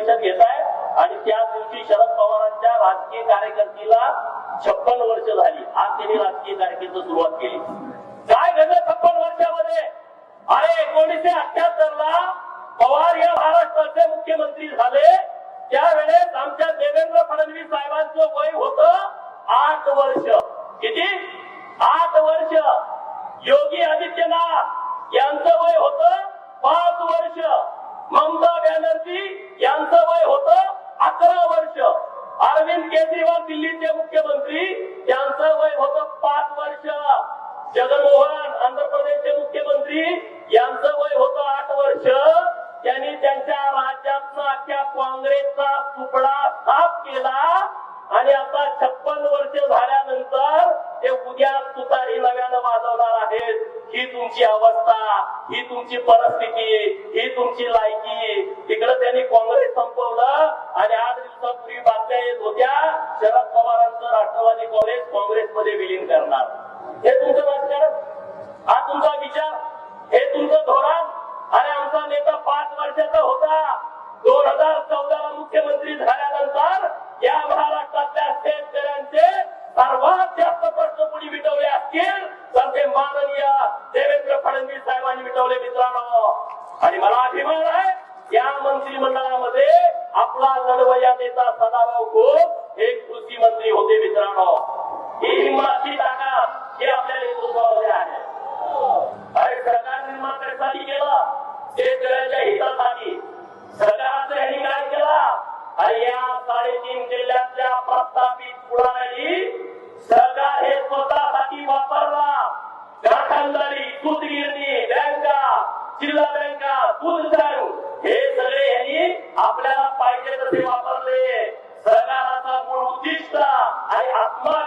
परिषद घेत आहे आणि त्याच दिवशी शरद पवारांच्या राजकीय कार्यकर्तीला छप्पन वर्ष झाली. आज त्यांनी राजकीय कारकीर्द सुरुवात केली. काय घडलं छप्पन वर्षामध्ये? अरे एकोणीसशे अठ्याहत्तर ला पवार या महाराष्ट्राचे मुख्यमंत्री झाले. त्यावेळेस आमच्या देवेंद्र फडणवीस साहेबांचं वय होत आठ वर्ष. किती? आठ वर्ष. योगी आदित्यनाथ यांचं वय होतं बॅनर्जी यांचं वय होत अकरा वर्ष. अरविंद केजरीवाल दिल्लीचे मुख्यमंत्री यांचं वय होत पाच वर्ष. जगनमोहन आंध्र प्रदेशचे मुख्यमंत्री यांचं वय होत आठ वर्ष. त्यांनी त्यांच्या राज्यातनं अख्ख्या काँग्रेसचा तुकडा साफ केला. आणि आता छप्पन वर्ष झाल्यानंतर ते उद्या तुतारी नव्यानं वाजवणार आहेत. ही तुमची अवस्था ही तुमची परिस्थिती ही तुमची लायकी. तिकडे त्यांनी काँग्रेस संपवलं आणि आठ दिवसापूर्वी बातम्या येत होत्या शरद पवारांचं राष्ट्रवादी काँग्रेस काँग्रेसमध्ये विलीन करणार. हे तुमचं राजकारण? हा तुमचा विचार? हे तुमचं धोरण? अरे आमचा नेता पाच वर्षाचा होता. दोन हजार चौदा ला मुख्यमंत्री झाल्यानंतर या महाराष्ट्रातल्या शेतकऱ्यांचे सर्वात जास्त प्रश्न कोणी मिटवले असतील? तर ते माननीय देवेंद्र फडणवीस साहेबांनी मिटवले मित्रांनो. आणि मला अभिमान आहे या मंत्रिमंडळामध्ये आपला लढवया नेता सदाभाऊ खोत हे कृषी मंत्री होते मित्रांनो. ही हिंमतची ताकद हे आपल्या नेतृत्वामध्ये आहे. अरे सरकार निर्माण कशासाठी केलं. शेतकऱ्यांच्या हितासाठी. सरकारचं यांनी काय केला? अरे या साडेतीन जिल्ह्यातल्या प्रस्तावित कुणालाही सरकार हे आपल्याला पाहिजे तसे वापरले. सरकाराचा मूळ उद्दिष्ट आणि आत्मा